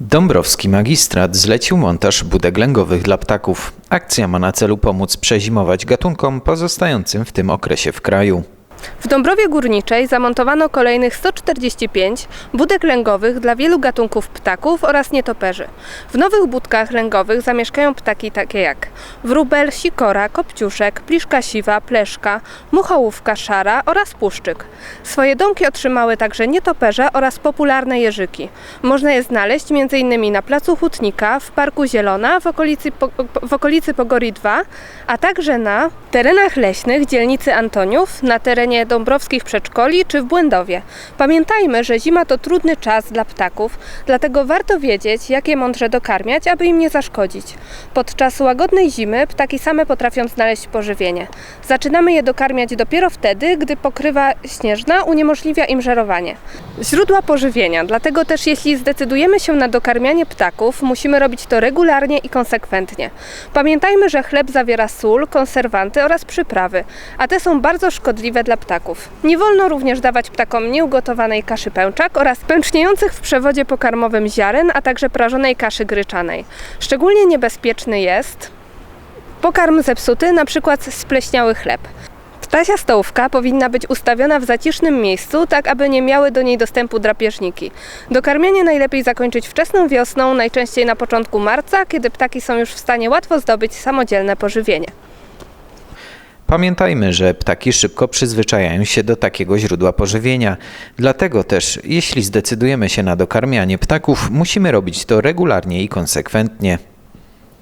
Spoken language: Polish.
Dąbrowski magistrat zlecił montaż budek lęgowych dla ptaków. Akcja ma na celu pomóc przezimować gatunkom pozostającym w tym okresie w kraju. W Dąbrowie Górniczej zamontowano kolejnych 145 budek lęgowych dla wielu gatunków ptaków oraz nietoperzy. W nowych budkach lęgowych zamieszkają ptaki takie jak wróbel, sikora, kopciuszek, pliszka siwa, pleszka, muchołówka szara oraz puszczyk. Swoje domki otrzymały także nietoperze oraz popularne jeżyki. Można je znaleźć m.in. na Placu Hutnika, w Parku Zielona, w okolicy, w okolicy Pogori 2, a także na terenach leśnych dzielnicy Antoniów, na terenie dąbrowskich przedszkoli czy w Błędowie. Pamiętajmy, że zima to trudny czas dla ptaków, dlatego warto wiedzieć, jak je mądrze dokarmiać, aby im nie zaszkodzić. Podczas łagodnej zimy ptaki same potrafią znaleźć pożywienie. Zaczynamy je dokarmiać dopiero wtedy, gdy pokrywa śnieżna uniemożliwia im żerowanie. Źródła pożywienia, dlatego też jeśli zdecydujemy się na dokarmianie ptaków, musimy robić to regularnie i konsekwentnie. Pamiętajmy, że chleb zawiera sól, konserwanty oraz przyprawy, a te są bardzo szkodliwe dla ptaków. Nie wolno również dawać ptakom nieugotowanej kaszy pęczak oraz pęczniejących w przewodzie pokarmowym ziaren, a także prażonej kaszy gryczanej. Szczególnie niebezpieczny jest pokarm zepsuty, przykład spleśniały chleb. Ptasia stołówka powinna być ustawiona w zacisznym miejscu, tak aby nie miały do niej dostępu drapieżniki. Dokarmianie najlepiej zakończyć wczesną wiosną, najczęściej na początku marca, kiedy ptaki są już w stanie łatwo zdobyć samodzielne pożywienie. Pamiętajmy, że ptaki szybko przyzwyczajają się do takiego źródła pożywienia. Dlatego też, jeśli zdecydujemy się na dokarmianie ptaków, musimy robić to regularnie i konsekwentnie.